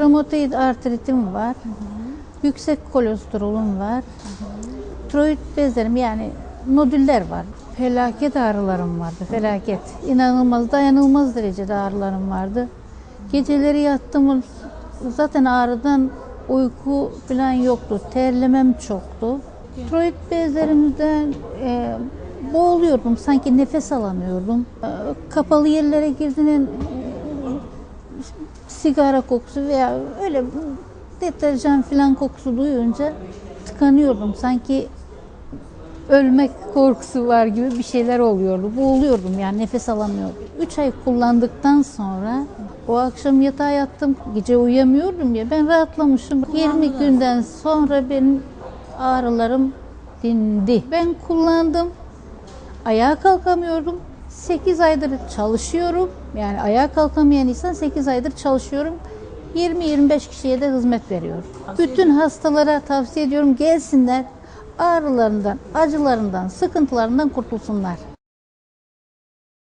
Romatoid artritim var. Yüksek kolesterolüm var. Tiroid bezlerim yani nodüller var. Felaket ağrılarım vardı. Felaket. İnanılmaz, dayanılmaz derecede ağrılarım vardı. Geceleri yattım zaten ağrıdan uyku falan yoktu. Terlemem çoktu. Tiroid bezlerimden e, boğuluyordum. Sanki nefes alamıyordum. E, kapalı yerlere girdiğinde sigara kokusu veya öyle deterjan falan kokusu duyunca tıkanıyordum. Sanki ölmek korkusu var gibi bir şeyler oluyordu. Boğuluyordum yani nefes alamıyordum. 3 ay kullandıktan sonra o akşam yatağa yattım. Gece uyuyamıyordum ya ben rahatlamışım. 20 günden sonra benim ağrılarım dindi. Ben kullandım. Ayağa kalkamıyordum. 8 aydır çalışıyorum. Yani ayağa kalkamayan insan 8 aydır çalışıyorum. 20-25 kişiye de hizmet veriyorum. Bütün hastalara tavsiye ediyorum gelsinler ağrılarından, acılarından, sıkıntılarından kurtulsunlar.